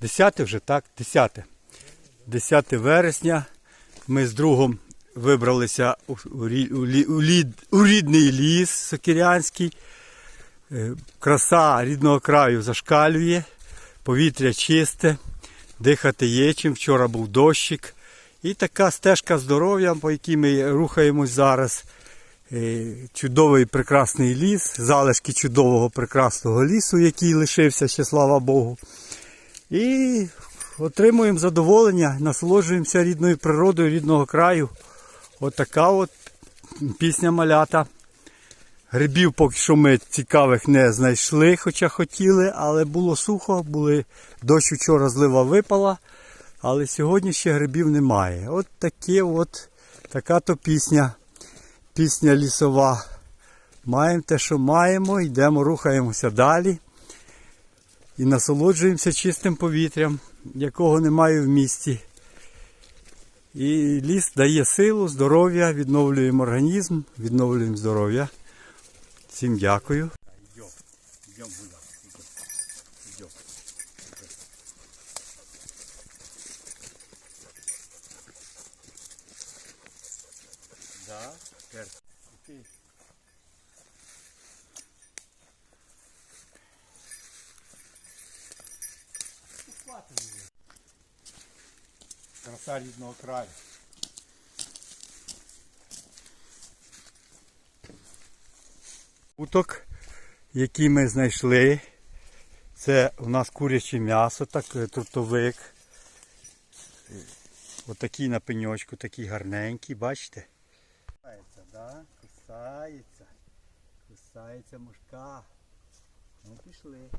10 вже так, 10. 10 вересня. Ми з другом вибралися у, рідний ліс Сокирянський. Е, Краса рідного краю зашкалює, повітря чисте, дихати є чим. Вчора був дощик. І така стежка здоров'я, по якій ми рухаємось зараз. Е, Чудовий прекрасний ліс, залишки чудового прекрасного лісу, який лишився ще, слава Богу. І отримуємо задоволення, насолоджуємося рідною природою рідного краю. От от пісня малята. Грибів поки що ми цікавих не знайшли, хоча хотіли, але було сухо, були дощ вчора злива випала, але сьогодні ще грибів немає. От таке от, така то пісня, пісня лісова. Маємо те, що маємо, йдемо, рухаємося далі і насолоджуємося чистим повітрям, якого немає в місті. І ліс дає силу, здоров'я, відновлюємо організм, відновлюємо здоров'я. Всім дякую. Краса рідного краю. Уток, який ми знайшли, це у нас куряче м'ясо, так, е, трутовик. Отакий на пеньочку, такий гарненький, бачите? Кусається, да? Кусається. Кусається мушка. Ну пішли.